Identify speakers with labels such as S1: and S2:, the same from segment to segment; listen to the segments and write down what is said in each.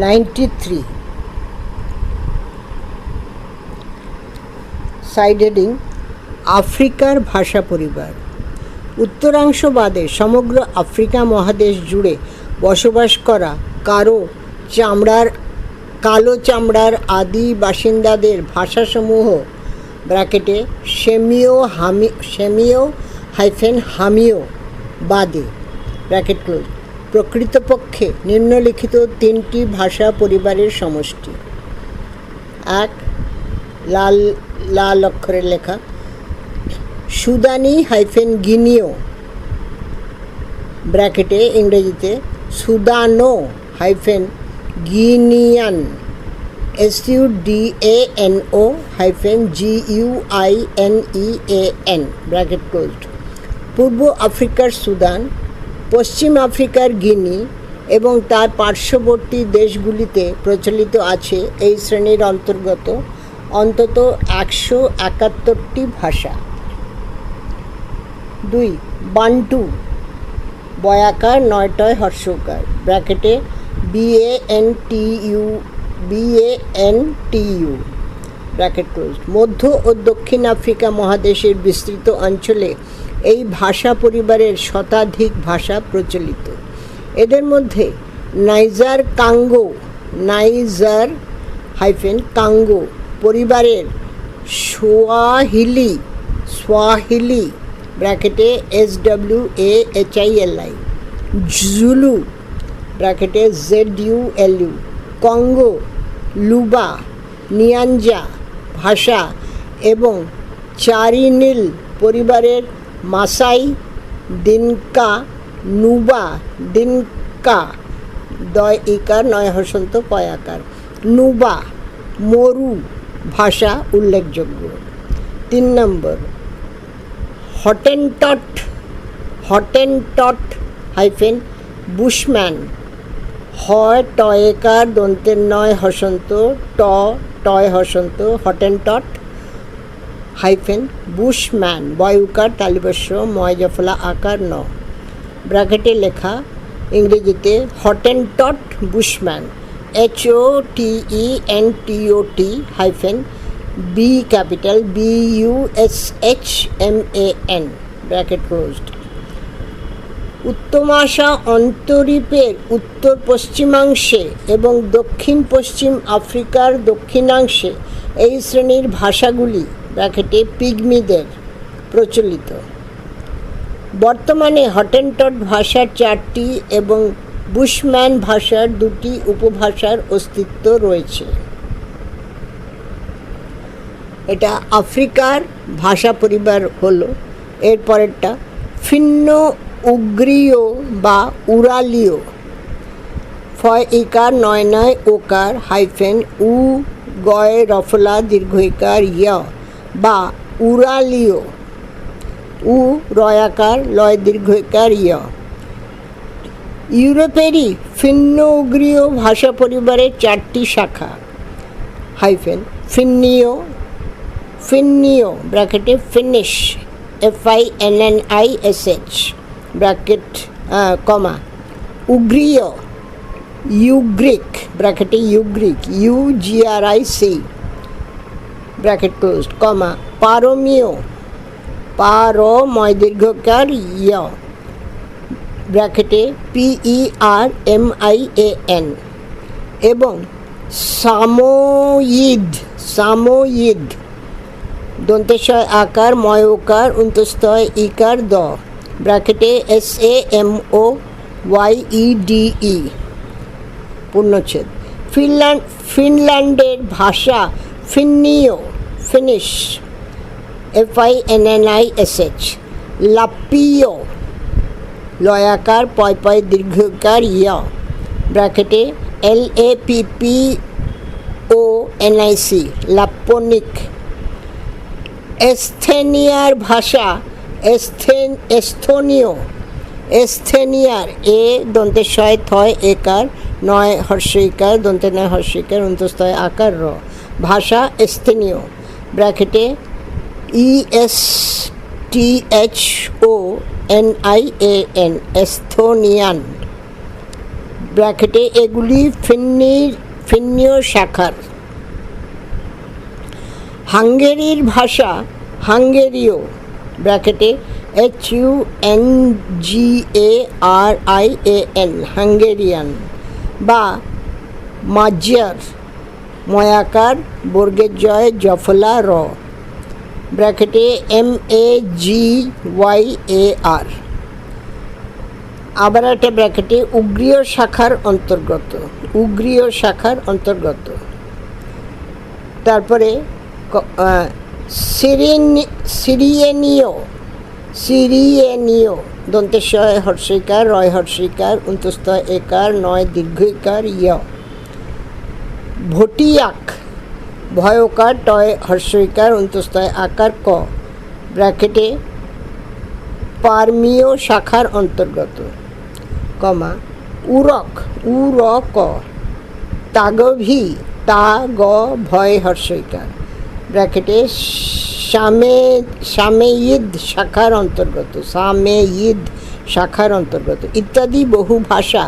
S1: Ninety three side heading আফ্রিকার ভাষা পরিবার উত্তরাংশ বাদে সমগ্র আফ্রিকা মহাদেশ জুড়ে বসবাস করা কারও চামড়ার কালো চামড়ার আদি বাসিন্দাদের ভাষাসমূহ ব্র্যাকেটে সেমিও হামি সেমিও হাইফেন হামিও বাদে ব্র্যাকেট ক্লোজ প্রকৃতপক্ষে নিম্নলিখিত তিনটি ভাষা পরিবারের সমষ্টি। এক, লাল লাল অক্ষরে লেখা। সুদানি হাইফেন গিনিও, ব্র্যাকেটে ইংরেজিতে সুদানো hyphen Guinean, S U D A N O hyphen G U I N E A N, bracket closed পূর্ব আফ্রিকার সুদান পশ্চিম আফ্রিকার গিনি এবং তার পার্শ্ববর্তী দেশগুলিতে প্রচলিত আছে এই শ্রেণির অন্তর্গত অন্তত একশো একাত্তরটি ভাষা। দুই, বান্টু, বয়াকার নয়টয় হর্ষকার, ব্র্যাকেটে B A N T U B A N T U, bracket close মধ্য ও দক্ষিণ আফ্রিকা মহাদেশের বিস্তৃত অঞ্চলে এই ভাষা পরিবারের শতাধিক ভাষা প্রচলিত। এদের মধ্যে Niger Congo, Niger hyphen Congo পরিবারের সোয়াহিলি সোয়াহিলি ব্র্যাকেটে S W A H I L I, Zulu ব্র্যাকেটে Z U L U, Congo, Luba Nyanja ভাষা এবং চারিনীল পরিবারের মাসাই, দিনকা, নুবা, দিনকা দয় ইকার নয় হসন্ত পয়াকার। নুবা, মরু ভাষা উল্লেখযোগ্য। তিন নম্বর, হটেনটট হটেনটট হাইফেন বুশম্যান, হয় টয়েকার, দন্তের নয় হসন্ত ট টয় হসন্ত হটেনটট হাইফেন বুশম্যান, বয়ুকার তালিবস্য ময় জফলা আকার ন। ব্র্যাকেটে লেখা, ইংরেজিতে Hottentot Bushman H O T E N T O T hyphen B capital B U S H M A N bracket closed. উত্তমাশা অন্তরীপের উত্তর পশ্চিমাংশে এবং দক্ষিণ পশ্চিম আফ্রিকার দক্ষিণাংশে এই শ্রেণির ভাষাগুলি ব্র্যাকেটে পিগমিদের প্রচলিত। বর্তমানে হটেনটট ভাষার চারটি এবং বুশম্যান ভাষার দুটি উপভাষার অস্তিত্ব রয়েছে। এটা আফ্রিকার ভাষা পরিবার হলো, এরপরেরটা ফিন্ন, উগ্রীয় বা উরালীয় ফয় ইকার নয় নয় ওকার হাইফেন উ, গয়, রফলা দীর্ঘইকার ইয়। বা উরালীয় উ রয়াকার লয় দীর্ঘইকার ইয় ইউরোপেরই ফিন্ন উগ্রীয় ভাষা পরিবারের চারটি শাখা। হাইফেন ফিন্নীয় ফিন্নীয় ব্র্যাকেটে Finnish, F I N N I S H bracket comma. উগ্রীয়, Ugric, ব্র্যাকেটে Ugric, U G R I C. Bracket closed comma পারমীয় পার ময় দীর্ঘকার ইয় ব্র্যাকেটে P E R M I A N এবং সামোয়িদ সামোয়িদ, দন্তেশয় আকার, ময়োকার উন্তস্তয় ইকার, দ ব্র্যাকেটে S A M O Y E D E পূর্ণচ্ছেদ। Finland, ফিনল্যান্ডের ভাষা ফিন্নীয় Finnish F I N N I S H লাপ্পিয় লয়াকার পয় পয় দীর্ঘকার ইয় ব্র্যাকেটে L A P P O N I C Lapponic এস্থেনিয়ার ভাষা এস্থেন এস্থনীয় এস্থেনিয়ার এ দন্তেশয় থয় একার নয় হর্ষইকার দন্তে নয় হর্ষইকার অন্তস্তয় আকার র ভাষা এস্থেনীয় ব্র্যাকেটে E S T H O N I A N Esthonian ব্র্যাকেটে এগুলি ফিন্নির ফিন্নীয় শাখার। হাঙ্গেরির ভাষা হাঙ্গেরীয়। ব্র্যাকেটে H U N G A R I A N Hungarian বা মাজিয়ার ময়াকার, বর্গের জয়, জফলা, র। ব্র্যাকেটে M A G Y A আর। আবার একটা ব্র্যাকেটে উগ্রীয় শাখার অন্তর্গত, উগ্রীয় শাখার অন্তর্গত। তারপরে সিরিনি, সিরিয়েনীয় সিরিয়েনীয় দন্তেশ্বয় হর্ষিকার, রয় হর্ষিকার উন্তস্ত একার, নয় দীর্ঘিকার ইয় ভটিয়াক, ভয়কার টয়, হর্ষইকার অন্তস্তয় আকার ক, ব্র্যাকেটে পারমীয় শাখার অন্তর্গত, কমা, উরক উর ক তাগভি তা গ ভয়, হর্ষইকার, ব্র্যাকেটে সামে, সামেয়িদ শাখার অন্তর্গত, সামেয়িদ শাখার অন্তর্গত, ইত্যাদি বহু ভাষা,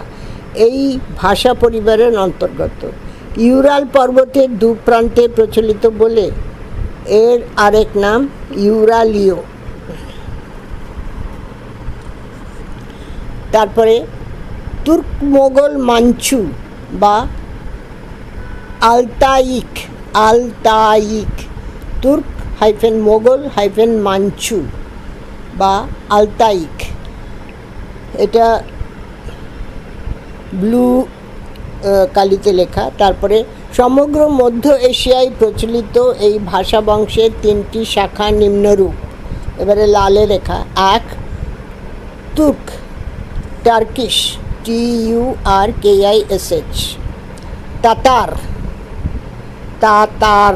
S1: এই ভাষা পরিবারের অন্তর্গত। ইউরাল পর্বতের দু প্রান্তে প্রচলিত বলে এর আরেক নাম ইউরালিও তারপরে তুর্ক মোগল মাঞ্চু বা Altaic Altaic, Turk hyphen Mughal hyphen মাঞ্চু বা আলতাইক। এটা ব্লু কালিতে লেখা। তারপরে সমগ্র মধ্য এশিয়ায় প্রচলিত এই ভাষা বংশের তিনটি শাখা নিম্নরূপ। এবারে লালে লেখা এক Turk, Turkish T U R K I S H Tatar Tatar,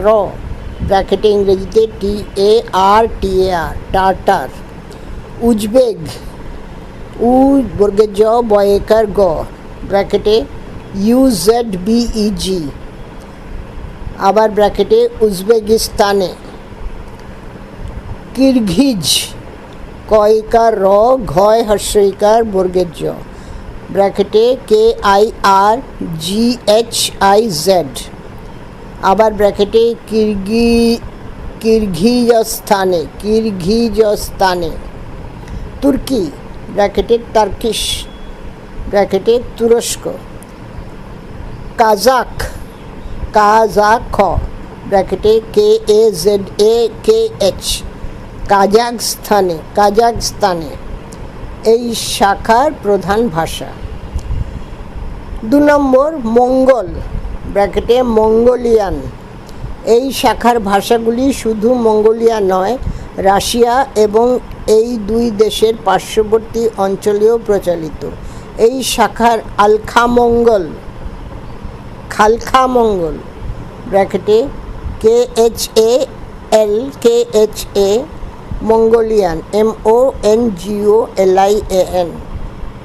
S1: ব্র্যাকেটে ইংরেজিতে টি এ আর টি এ আর টাটার উজবেগ, উ বর্গের জ বয়েকার গ, ব্র্যাকেটে ইউ জেড বিই জি আবার ব্র্যাকেটে উজবেকিস্তানে। কিরঘিজ কয়কার র, ঘয় হর্ষইকার বর্গের জ। ব্র্যাকেটে K I R G H I Z আবার ব্র্যাকেটে কিরগি কিরঘিজস্তানে কিরঘিজস্তানে তুর্কি ব্র্যাকেটে টার্কিশ ব্র্যাকেটে তুরস্ক। কাজাক কাজাক ব্র্যাকেটে কে A Z A K H কাজাকস্থানে কাজাকস্তানে এই শাখার প্রধান ভাষা। দু নম্বর, মঙ্গল ব্র্যাকেটে মঙ্গোলিয়ান। এই শাখার ভাষাগুলি শুধু মঙ্গোলিয়া নয়, রাশিয়া এবং এই দুই দেশের পার্শ্ববর্তী অঞ্চলেও প্রচলিত। এই শাখার আলখামঙ্গল। খালখামঙ্গল ব্র্যাকেটে K H A L K H A, Mongolian, M O N G O L I A N,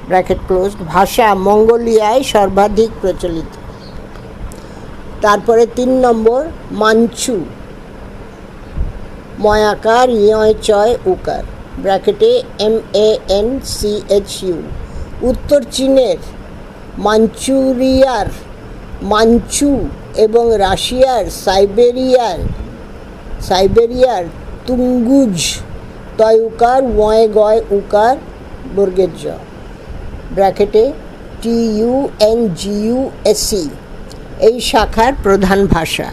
S1: bracket close ভাষা মঙ্গোলিয়ায় সর্বাধিক প্রচলিত। তারপরে তিন নম্বর, মাঞ্চু, ময়াকার ইয় চয়, উকার, ব্র্যাকেটে M A N C H U. উত্তর চীনের মাঞ্চুরিয়ার মাঞ্চু এবং রাশিয়ার সাইবেরিয়ার সাইবেরিয়ার তুঙ্গুজ তয় উকার ওয় গয় উকার বর্গের জ ব্র্যাকেটে T U N G U S এই শাখার প্রধান ভাষা।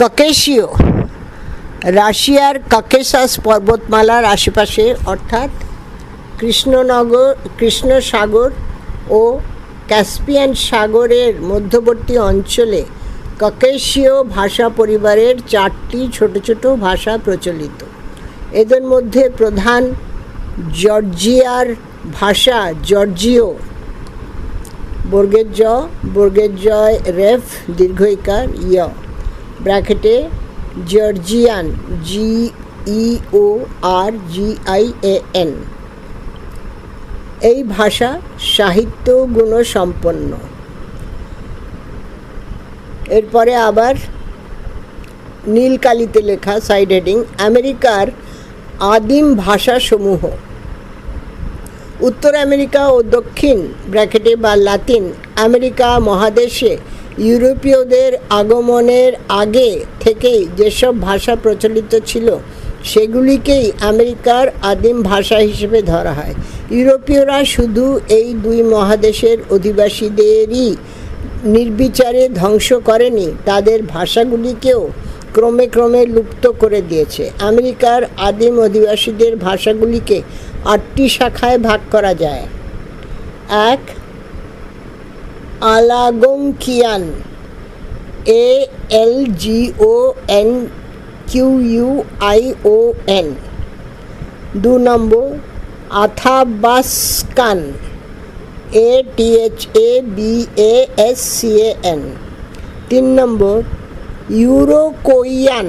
S1: ককেশীয়। রাশিয়ার ককেশাস পর্বতমালার আশেপাশে, অর্থাৎ কৃষ্ণনগর, কৃষ্ণসাগর ও ক্যাসপিয়ান সাগরের মধ্যবর্তী অঞ্চলে ককেশীয় ভাষা পরিবারের চারটি ছোট ছোট ভাষা প্রচলিত। এদের মধ্যে প্রধান জর্জিয়ার ভাষা জর্জিও বর্গের জ বর্গের জয় রেফ, দীর্ঘইকার ইয় ব্র্যাকেটে Georgian, G, E, O, R, G, I, A, N. এই ভাষা সাহিত্য গুণসম্পন্ন এরপরে আবার নীলকালিতে লেখা সাইড হেডিং আমেরিকার আদিম ভাষাসমূহ। উত্তর আমেরিকা ও দক্ষিণ ব্র্যাকেটে বা লাতিন আমেরিকা মহাদেশে ইউরোপীয়দের আগমনের আগে থেকেই যেসব ভাষা প্রচলিত ছিল, সেগুলিকেই আমেরিকার আদিম ভাষা হিসেবে ধরা হয়। ইউরোপীয়রা শুধু এই দুই মহাদেশের অধিবাসীদেরই নির্বিচারে ধ্বংস করেনি, তাদের ভাষাগুলিকেও ক্রমে ক্রমে লুপ্ত করে দিয়েছে। আমেরিকার আদিম অধিবাসীদের ভাষাগুলিকে আটটি শাখায় ভাগ করা যায়। এক, Algonquian, A L G O N Q U I O N. দু নম্বর Athabascan A T H A B A S C A N তিন নম্বর ইউরোকোইয়ান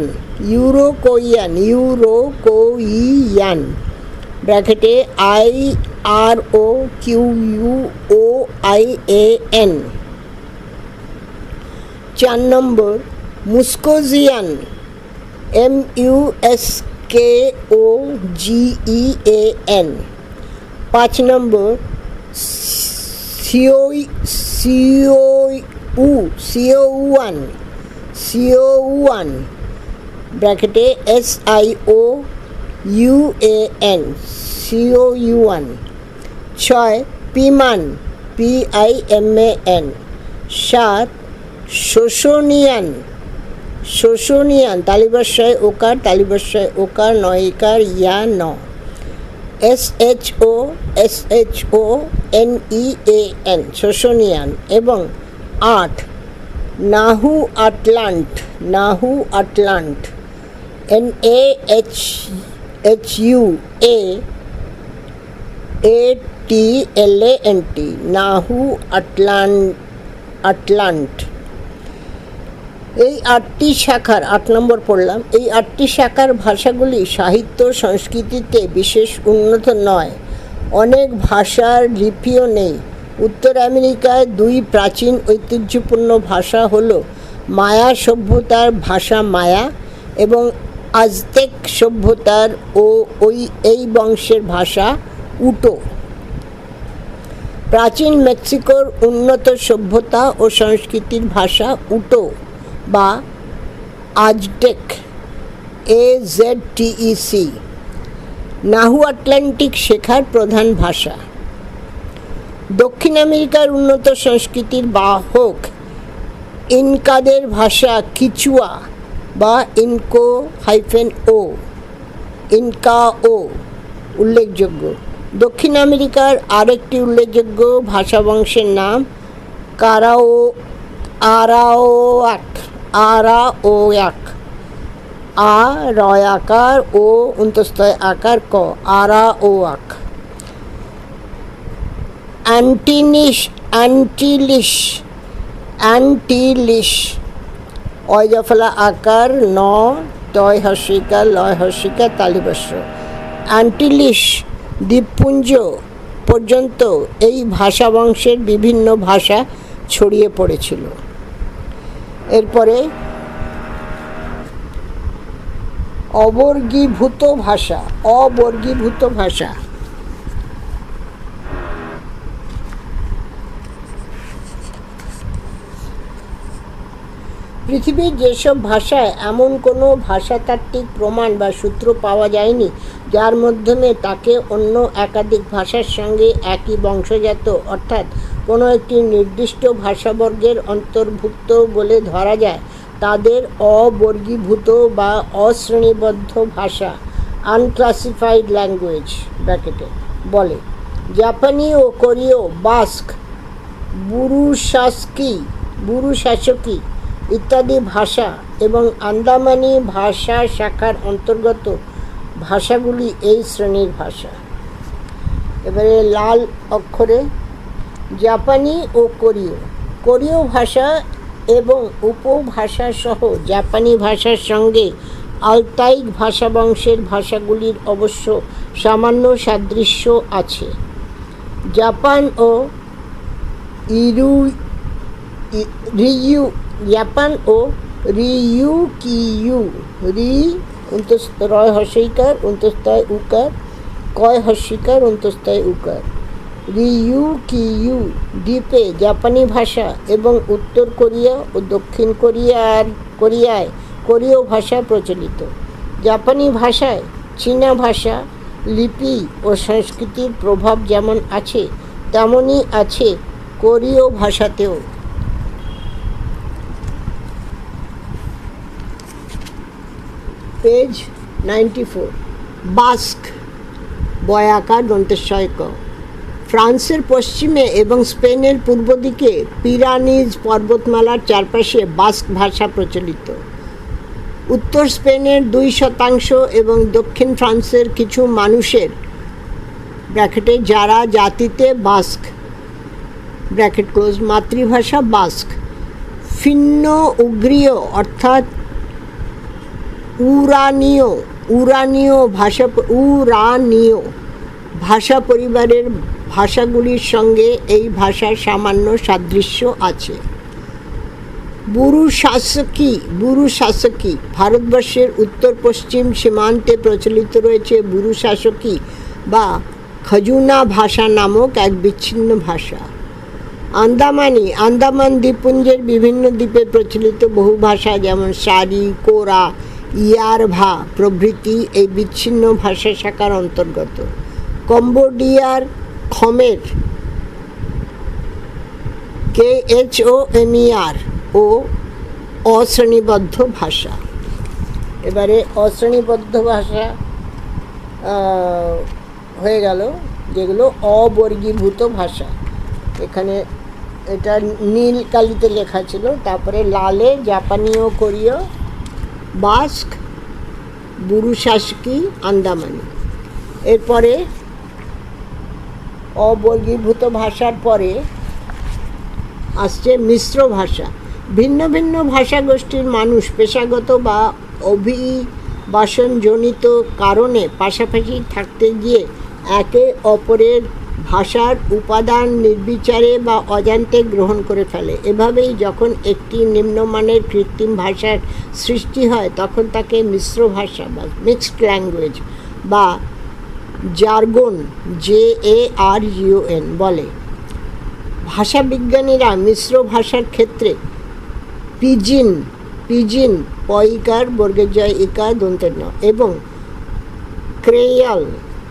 S1: ইউরোকোইয়ান ইউরোকোইয়ান ব্র্যাকেটে I R O Q U O I A N চার নম্বর Muskogean M U S K O G E A N পাঁচ নম্বর, সিওই সিওই উ Siouan Siouan ব্র্যাকেটে S I O U A N Siouan ছয়, Piman P I M A N সাত, Shoshonean শোষণিয়ান, তালিবাসায় ওকার তালিবাসায় ওকার নয়কার ইয়া ন। S H O S H O N E A N Shoshonean এবং আট, Nahuatlan Nahuatlan N A H H U A A T L A N T Nahuatlan আটলান্ট। এই আটটি শাখার, আট নম্বর পড়লাম, এই আটটি শাখার ভাষাগুলি সাহিত্য সংস্কৃতিতে বিশেষ উন্নত নয়। অনেক ভাষার লিপিও নেই। উত্তর আমেরিকায় দুই প্রাচীন ঐতিহ্যপূর্ণ ভাষা হল মায়া সভ্যতার ভাষা মায়া এবং আজতেক সভ্যতার ও ওই এই বংশের ভাষা উটো। প্রাচীন মেক্সিকোর উন্নত সভ্যতা ও সংস্কৃতির ভাষা উটো। বা Aztec, A Z T E C Nahuatlan শেখার প্রধান ভাষা। দক্ষিণ আমেরিকার উন্নত সংস্কৃতির বাহক ইনকাদের ভাষা কিচুয়া বা ইনকো হাইফেন ও, ইনকা ও উল্লেখযোগ্য। দক্ষিণ আমেরিকার আরেকটি উল্লেখযোগ্য ভাষা বংশের নাম কারাও আরাওয়াক আরাওয়াক আ রয় আকার ও অন্তস্তয় আকার ক আরাওয়াক অ্যান্টিনিশ অ্যান্টিলিশ অ্যান্টিলিশ অয়জফলা আকার ন তয় হর্ষিকা লয় হর্ষিকা তালিবস্য অ্যান্টিলিশ দ্বীপপুঞ্জ পর্যন্ত এই ভাষা বংশের বিভিন্ন ভাষা ছড়িয়ে পড়েছিল। এরপরে অবর্গীভূত ভাষা অবর্গীভূত ভাষা। পৃথিবীর যেসব ভাষায় এমন কোনো ভাষাতাত্ত্বিক প্রমাণ বা সূত্র পাওয়া যায়নি, যার মাধ্যমে তাকে অন্য একাধিক ভাষার সঙ্গে একই বংশজাত, অর্থাৎ কোনো একটি নির্দিষ্ট ভাষাবর্গের অন্তর্ভুক্ত বলে ধরা যায়। তাদের অবর্গীভূত বা অশ্রেণীবদ্ধ ভাষা আনক্লাসিফাইড ল্যাঙ্গুয়েজ ব্র্যাকেটে বলে। জাপানি ও কোরীয়, বাস্ক বুরুশাসকি বুরুশাসকি ইত্যাদি ভাষা এবং আন্দামানি ভাষা শাখার অন্তর্গত ভাষাগুলি এই শ্রেণির ভাষা। এবারে লাল অক্ষরে জাপানি ও কোরীয়। কোরীয় ভাষা এবং উপভাষা সহ জাপানি ভাষার সঙ্গে আলতাইক ভাষা বংশের ভাষাগুলির অবশ্য সামান্য সাদৃশ্য আছে। জাপান ও ইরু রিইউ, জাপান ও রিইউ, কিইউ, রি, অন্তস্থ, রয় হর্ষিকার, অন্তস্থায় উকার, কয় হর্ষিকার, অন্তস্থায় উকার। রিইউকিইউ দ্বীপে জাপানি ভাষা এবং উত্তর কোরিয়া ও দক্ষিণ কোরিয়ার, কোরিয়ায় কোরীয় ভাষা প্রচলিত। জাপানি ভাষায় চীনা ভাষা, লিপি ও সংস্কৃতির প্রভাব যেমন আছে, তেমনই আছে কোরীয় ভাষাতেও। Page ninety four. বাস্ক বয়াকার দন্তেশ্বয় ক ফ্রান্সের পশ্চিমে এবং স্পেনের পূর্ব দিকে পিরানিজ পর্বতমালার চারপাশে বাস্ক ভাষা প্রচলিত। উত্তর স্পেনের দুই শতাংশ এবং দক্ষিণ ফ্রান্সের কিছু মানুষের ব্র্যাকেটে যারা জাতিতে বাস্ক, ব্র্যাকেট ক্লোজ, মাতৃভাষা বাস্ক, ফিন্ন উগ্রীয় অর্থাৎ উরানীয় উরানীয় ভাষা উরানীয় ভাষা পরিবারের ভাষাগুলির সঙ্গে এই ভাষার সামান্য সাদৃশ্য আছে। বুরু শাসকী বুরু শাসকী, ভারতবর্ষের উত্তর পশ্চিম সীমান্তে প্রচলিত রয়েছে বুরু শাসকী বা খজুনা ভাষা নামক এক বিচ্ছিন্ন ভাষা। আন্দামানি, আন্দামান দ্বীপপুঞ্জের বিভিন্ন দ্বীপে প্রচলিত বহু ভাষা যেমন সারি কোরা, ইয়ারভা প্রভৃতি এই বিচ্ছিন্ন ভাষা শাখার অন্তর্গত। কম্বোডিয়ার খমের কে এইচ ও এমইআর ও অশ্রেণীবদ্ধ ভাষা। এবারে অশ্রেণীবদ্ধ ভাষা হয়ে গেল যেগুলো অবর্গীভূত ভাষা। এখানে এটা নীল কালিতে লেখা ছিল, তারপরে লালে জাপানি ও কোরীয়, বাস্ক বুরুশাসকি আন্দামানি। এরপরে অবর্গীভূত ভাষার পরে আসছে মিশ্র ভাষা। ভিন্ন ভিন্ন ভাষা গোষ্ঠীর মানুষ পেশাগত বা অভিবাসনজনিত কারণে পাশাপাশি থাকতে গিয়ে একে অপরের ভাষার উপাদান নির্বিচারে বা অজান্তে গ্রহণ করে ফেলে। এভাবেই যখন একটি নিম্নমানের কৃত্রিম ভাষার সৃষ্টি হয়, তখন তাকে মিশ্র ভাষা বা মিক্সড ল্যাঙ্গুয়েজ বা jargon J A R U N বলে। ভাষাবিজ্ঞানীরা মিশ্র ভাষার ক্ষেত্রে পিজিন পিজিন, পইকার বর্গের জয়, ইকার দন্তের এবং ক্রেয়াল,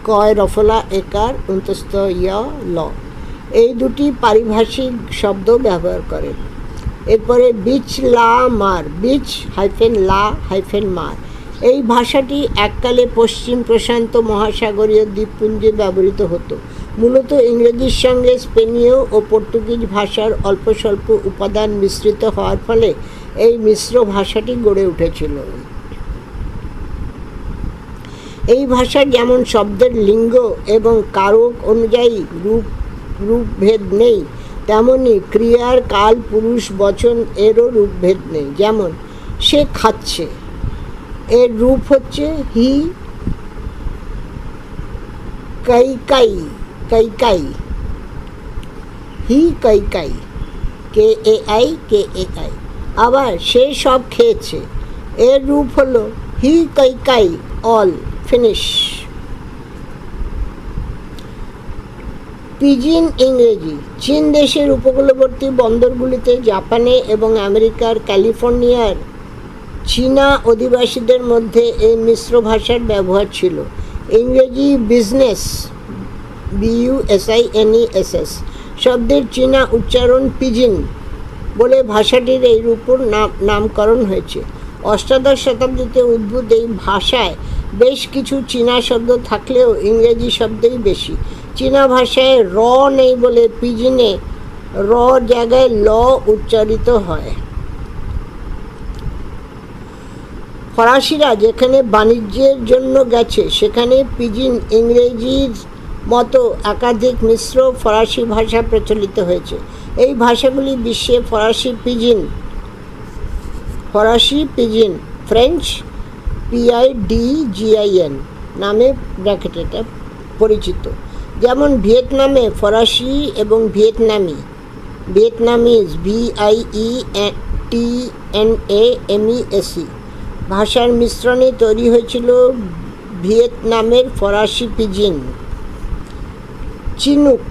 S1: কয়, রফলা, একার, অন্তস্থ ইয় ল এই দুটি পারিভাষিক শব্দ ব্যবহার করেন। এরপরে বিচ লা মার বিচ হাইফেন লা হাইফেন মার। এই ভাষাটি এককালে পশ্চিম প্রশান্ত মহাসাগরীয় দ্বীপপুঞ্জে ব্যবহৃত হতো। মূলত ইংরেজির সঙ্গে স্পেনীয় ও পর্তুগিজ ভাষার অল্প স্বল্প উপাদান মিশ্রিত হওয়ার ফলে এই মিশ্র ভাষাটি গড়ে উঠেছিল। এই ভাষা যেমন শব্দের লিঙ্গ এবং কারক অনুযায়ী রূপ, রূপভেদ নেই, তেমনি ক্রিয়ার কাল, পুরুষ, বচন এরও রূপভেদ নেই। যেমন, সে খাচ্ছে। এর রূপ হচ্ছে হি কৈকাই কৈকাই হি কৈকাই কে A I, K A I. আবার সে সব খেয়েছে। এর রূপ হলো হি কৈকাই অল, ফিনিশ। পিজিন ইংরেজি, চীন দেশের উপকূলবর্তী বন্দরগুলিতে জাপানে এবং আমেরিকার ক্যালিফোর্নিয়ার চীনা অধিবাসীদের মধ্যে এই মিশ্র ভাষার ব্যবহার ছিল। ইংরেজি বিজনেস বিইউএসআইএনইএসএস শব্দের চীনা উচ্চারণ পিজিন বলে ভাষাটির এই রূপর নাম, নামকরণ হয়েছে। অষ্টাদশ শতাব্দীতে উদ্ভূত এই ভাষায় বেশ কিছু চীনা শব্দ থাকলেও ইংরেজি শব্দই বেশি। চীনা ভাষায় র নেই বলে পিজিনে র জায়গায় ল উচ্চারিত হয়। ফরাসিরা যেখানে বাণিজ্যের জন্য গেছে, সেখানে পিজিন ইংরেজির মতো একাধিক মিশ্র ফরাসি ভাষা প্রচলিত হয়েছে। এই ভাষাগুলি বিশ্বে ফরাসি পিজিন ফরাসি pidgin, French P I D G I N নামে ব্র্যাকেট এটা পরিচিত। যেমন ভিয়েতনামে ফরাসি এবং ভিয়েতনামি, Vietnamese V I E T N A M E S E ভাষার মিশ্রণে তৈরি হয়েছিল ভিয়েতনামের ফরাসি পিজিন চিনুক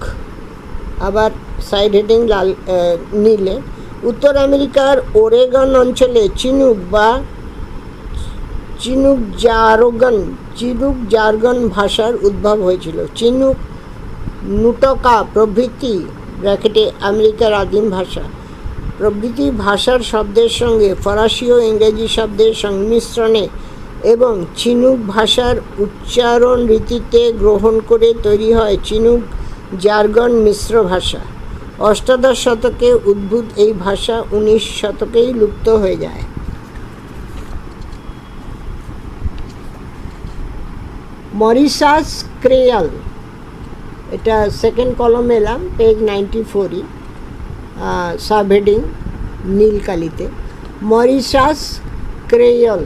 S1: আবার সাইড হেডিং লাল নীলে। উত্তর আমেরিকার ওরেগন অঞ্চলে চিনুক বা চিনুক জারগন চিনুক জারগন ভাষার উদ্ভব হয়েছিল। চিনুক নুটকা প্রভৃতি ব্র্যাকেটে আমেরিকার আদিম ভাষা। প্রভৃতি ভাষার শব্দের সঙ্গে ফরাসি ও ইংরেজি শব্দের সংমিশ্রণে এবং চিনুক ভাষার উচ্চারণ রীতিতে গ্রহণ করে তৈরি হয় চিনুক জার্গন মিশ্র ভাষা। অষ্টাদশ শতকে উদ্ভূত এই ভাষা উনিশ শতকেই লুপ্ত হয়ে যায়। মরিশাস ক্রেয়াল, এটা সেকেন্ড কলম এলাম পেজ নাইনটি ফোরই সাব হেডিং নীলকালিতে। মরিশাস, ক্রেয়ল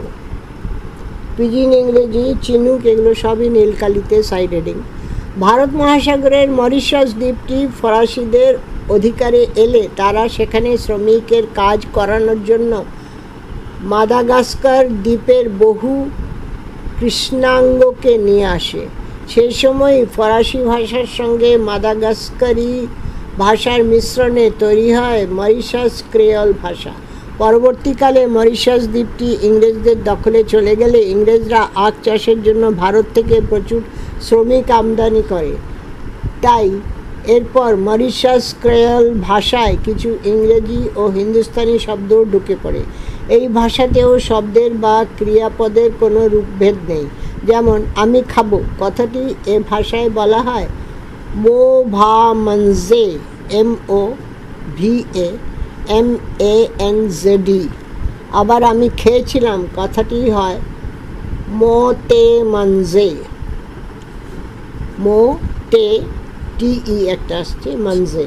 S1: পিজিন ইংরেজি, চিনুক, এগুলো সবই নীলকালিতে সাইড হেডিং ভারত মহাসাগরের মরিশাস দ্বীপটি ফরাসিদের অধিকারে এলে তারা সেখানে শ্রমিকের কাজ করানোর জন্য মাদাগাস্কার দ্বীপের বহু কৃষ্ণাঙ্গকে নিয়ে আসে। সেই সময় ফরাসি ভাষার সঙ্গে মাদাগাস্কারি ভাষার মিশ্রণে তৈরি হয় মরিশাস ক্রেয়ল ভাষা। পরবর্তীকালে মরিশাস দ্বীপটি ইংরেজদের দখলে চলে গেলে ইংরেজরা আখ চাষের জন্য ভারত থেকে প্রচুর শ্রমিক আমদানি করে। তাই এরপর মরিশাস ক্রেয়ল ভাষায় কিছু ইংরেজি ও হিন্দুস্তানি শব্দও ঢুকে পড়ে। এই ভাষাতেও শব্দের বা ক্রিয়াপদের কোনো রূপভেদ নেই। যেমন, আমি খাব। কথাটি এ ভাষায় বলা হয় মো ভা মনজে M O V A M A N JD আবার আমি খেয়েছিলাম, কথাটি হয় মো তে মনজে মো তে টিই একটা আসছে, মনজে।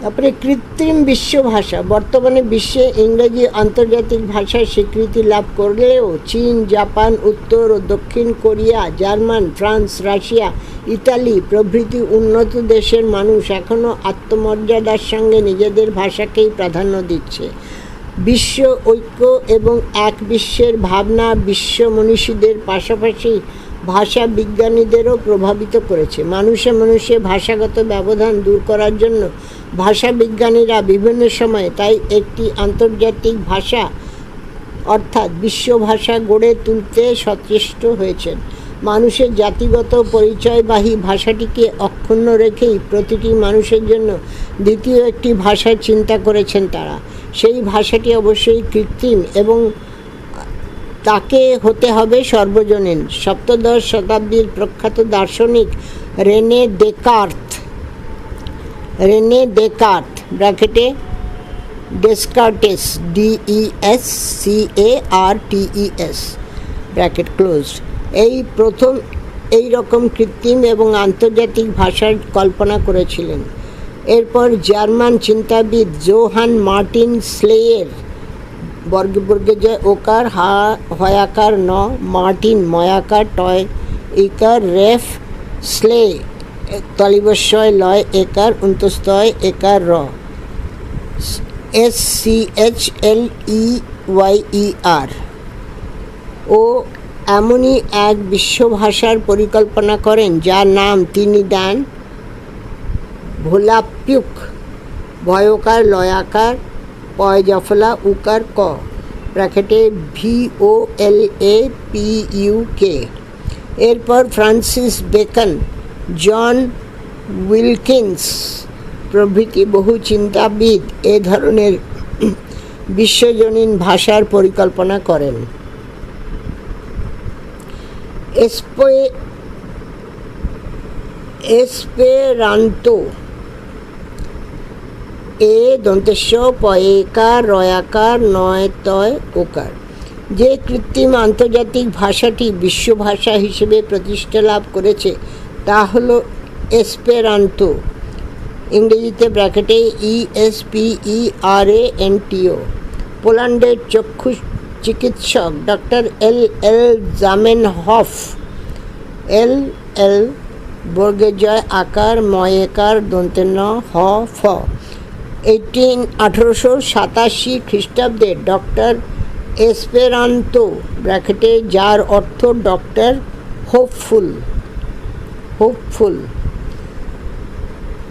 S1: তারপরে কৃত্রিম বিশ্ব ভাষা বর্তমানে বিশ্বে ইংরেজি আন্তর্জাতিক ভাষার স্বীকৃতি লাভ করলেও চীন, জাপান, উত্তর ও দক্ষিণ Korea, German, France, Russia, Italy প্রভৃতি উন্নত দেশের মানুষ এখনও আত্মমর্যাদার সঙ্গে নিজেদের ভাষাকেই প্রাধান্য দিচ্ছে। বিশ্ব ঐক্য এবং এক বিশ্বের ভাবনা বিশ্ব মনীষীদের পাশাপাশি ভাষা বিজ্ঞানীদেরও প্রভাবিত করেছে। মানুষে মানুষে ভাষাগত ব্যবধান দূর করার জন্য ভাষা বিজ্ঞানীরা বিভিন্ন সময়ে তাই একটি আন্তর্জাতিক ভাষা অর্থাৎ বিশ্ব ভাষা গড়ে তুলতে সচেষ্ট হয়েছেন। মানুষের জাতিগত পরিচয়বাহী ভাষাটিকে অক্ষুণ্ণ রেখেই প্রতিটি মানুষের জন্য দ্বিতীয় একটি ভাষা চিন্তা করেছেন তারা। সেই ভাষাটি অবশ্যই কৃত্রিম এবং তাকে হতে হবে সর্বজনীন। সপ্তদশ শতাব্দীর প্রখ্যাত দার্শনিক রেনে ডেকার্থ। রেনে ডেকার্থ, ব্র্যাকেটে Descartes D E S C A R T E S bracket close. এই প্রথম, এই রকম কৃত্রিম এবং আন্তর্জাতিক ভাষার কল্পনা করেছিলেন। এরপর জার্মান চিন্তাবিদ জোহান মার্টিন স্লেয়ের বর্গে বর্গে জয় ওকার, হা, হয়াকার, ন, মার্টিন, ময়াকার, টয়, ইকার, রেফ, স্লে তলিবস্বয় লয়, একার অন্তস্তয় একার, র। S C H L E Y E R. ও এমনই এক বিশ্বভাষার পরিকল্পনা করেন, যার নাম তিনি দেন ভোলাপ্যুক ভয়কার, লয়াকার পয় জফলা উকার ক, ব্র্যাকেটে V O L A P U K. এরপর ফ্রান্সিস বেকন, জন উইলকিন্স, প্রভৃতি বহু চিন্তাবিদ এ ধরনের বিশ্বজনীন ভাষার পরিকল্পনা করেন। এসপে, এসপেরান্তো এ দন্তেশ্ব পয়েকার রয়াকার নয় তয় ওকার। যে কৃত্রিম আন্তর্জাতিক ভাষাটি বিশ্ব ভাষা হিসেবে প্রতিষ্ঠা লাভ করেছে, তা হল এসপেরান্তো। ইংরেজিতে ব্র্যাকেটে E S P E R A N T O পোল্যান্ডের চক্ষু চিকিৎসক ডক্টর এল এল জামেন হফ এল এল বর্গের জয় আকার ময়েকার দন্তেন হ ফ। এইটিন আঠেরোশো সাতাশি খ্রিস্টাব্দে ডক্টর এসপেরান্তো ব্র্যাকেটে, যার অর্থ ডক্টর হোপফুল হোপফুল।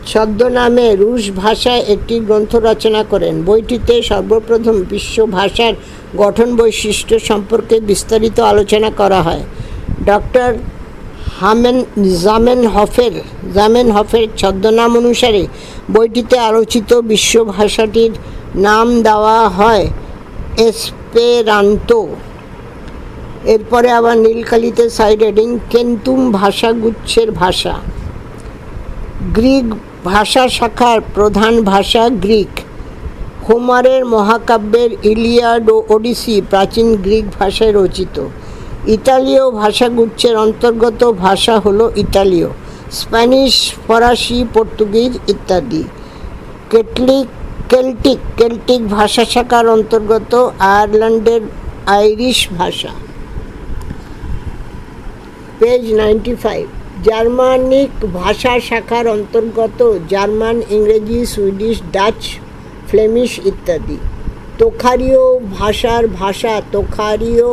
S1: ছদ্মনামে রুশ ভাষায় একটি গ্রন্থ রচনা করেন। বইটিতে সর্বপ্রথম বিশ্ব ভাষার গঠন বৈশিষ্ট্য সম্পর্কে বিস্তারিত আলোচনা করা হয়। ডক্টর হামেন জামেন হফের জামেন হফের ছদ্মনাম অনুসারে বইটিতে আলোচিত বিশ্ব ভাষাটির নাম দেওয়া হয় এসপেরান্তো। এরপরে আবার নীলকালিতে সাইড হেডিং কেন্তুম ভাষাগুচ্ছের ভাষা। গ্রিক ভাষা শাখার প্রধান ভাষা গ্রিক। হোমারের মহাকাব্যের ইলিয়াড ও ওডিসি প্রাচীন গ্রিক ভাষায় রচিত। ইতালীয় ভাষাগুচ্ছের অন্তর্গত ভাষা হলো ইতালীয়। স্প্যানিশ, ফরাসি, পর্তুগিজ ইত্যাদি। কেটলিক, কেল্টিক কেল্টিক ভাষা শাখার অন্তর্গত আয়ারল্যান্ডের আইরিশ ভাষা। পেজ নাইনটি ফাইভ, জার্মানিক ভাষা শাখার অন্তর্গত জার্মান, ইংরেজি, সুইডিশ, ডাচ, ফ্লেমিশ ইত্যাদি। তোখারীয় ভাষার ভাষা তোখারীয়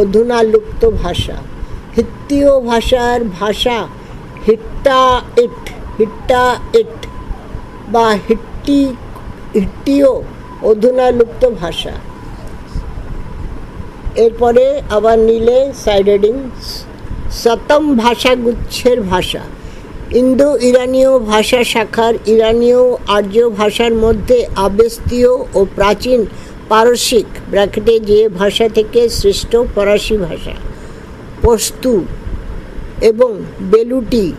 S1: অধুনা লুপ্ত ভাষা। হিত্তীয় ভাষার ভাষা হিট্টা ইট হিট্টা ইট বা হিট্টি হিট্টিও অধুনা লুপ্ত ভাষা এরপরে আবার নিলে সাইড হেডিং সতম ভাষাগুচ্ছের ভাষা ইন্দো ইরানীয় ভাষা শাখার ইরানীয় আর্য ভাষার মধ্যে আবেস্তীয় ও প্রাচীন পারসিক, ব্র্যাকেটে যে ভাষা থেকে সৃষ্ট ফরাসি ভাষা। পস্তু এবং বেলুটি,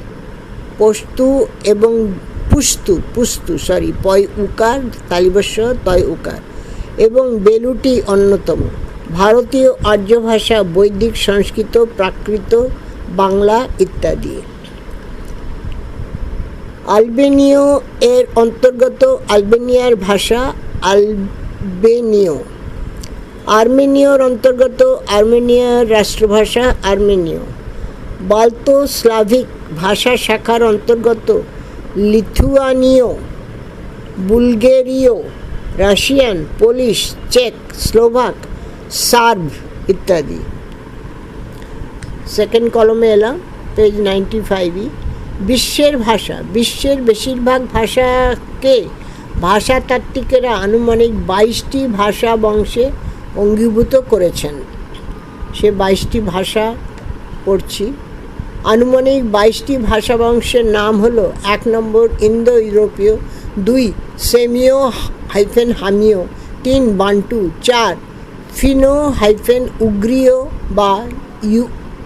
S1: পস্তু এবং পুস্তু পুস্তু সরি পয় উকার, তালিবস্য, তয় উকার এবং বেলুটি অন্যতম। ভারতীয় আর্য ভাষা বৈদিক, সংস্কৃত, প্রাকৃত, বাংলা ইত্যাদি। আলবেনীয় এর অন্তর্গত আলবেনিয়ার ভাষা আলবেনীয়। আর্মেনীয়র অন্তর্গত আর্মেনিয়ার রাষ্ট্রভাষা আর্মেনীয়। বাল্তো স্লাভিক ভাষা শাখার অন্তর্গত লিথুয়ানীয়, বুলগেরীয়, রাশিয়ান, পোলিশ, চেক, স্লোভাক, সার্ভ ইত্যাদি। সেকেন্ড কলমে এলাম পেজ নাইনটি ফাইভই বিশ্বের ভাষা, বিশ্বের বেশিরভাগ ভাষাকে ভাষাতাত্ত্বিকেরা আনুমানিক বাইশটি ভাষা বংশে অঙ্গীভূত করেছেন। সে বাইশটি ভাষা পড়ছি। আনুমানিক বাইশটি ভাষা বংশের নাম হলো এক নম্বর ইন্দো ইউরোপীয় দুই সেমিও হাইফেন হামিও তিন বান্টু, চার ফিনো হাইফেন উগ্রীয় বা ইউ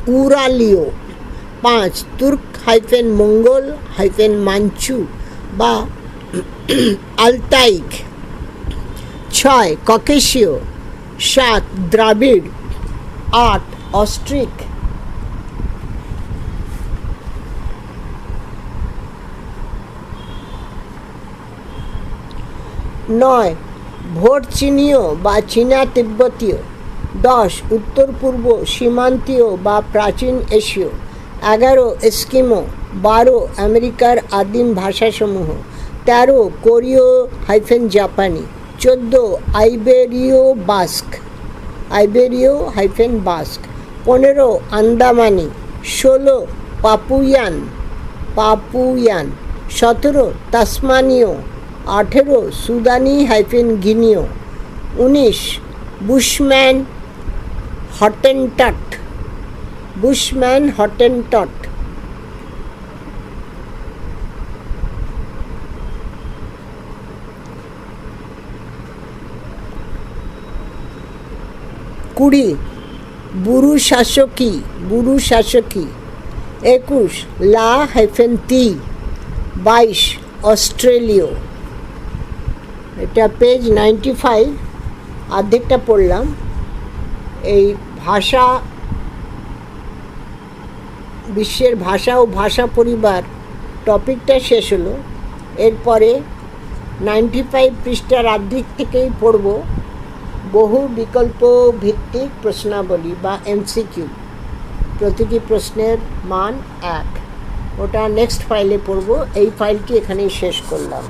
S1: উরালীয়, পাঁচ তুর্ক হাইফেন মঙ্গল হাইফেন মাঞ্চু বা আলতাইক, ছয় ককেশীয়, সাত দ্রাবিড়, আট অস্ট্রিক নয়, ভোট চীনীয় বা চীনা তিব্বতীয়। দশ, উত্তর পূর্ব সীমান্তীয় বা প্রাচীন এশীয়। এগারো, এস্কিমো। বারো, আমেরিকার আদিম ভাষাসমূহ। তেরো, কোরীয় হাইফেন জাপানি চোদ্দ, আইবেরীয় বাস্ক। আইবেরীয় হাইফেন বাস্ক। পনেরো, আন্দামানি। ষোলো, পাপুয়ান। পাপুয়ান। সতেরো, তাসমানীয়। আঠেরো সুদানি হাইফেন গিনিও, উনিশ বুশম্যান হটেনটট বুশম্যান হটেনটট। কুড়ি, বুরু শাসকী বুরু শাসকী। একুশ, লা হাইফেন তি বাইশ, অস্ট্রেলীয়। এটা পেজ নাইনটি ফাইভ অর্ধেকটা পড়লাম। এই ভাষা, বিশ্বের ভাষা ও ভাষা পরিবার টপিকটা শেষ হলো। এরপরে নাইনটি ফাইভ পৃষ্ঠার অর্ধেক থেকেই পড়ব। বহু বিকল্প ভিত্তিক প্রশ্নাবলী বা এমসিকিউ প্রতিটি প্রশ্নের মান এক। ওটা নেক্সট ফাইলে পড়ব। এই ফাইলটি এখানেই শেষ করলাম।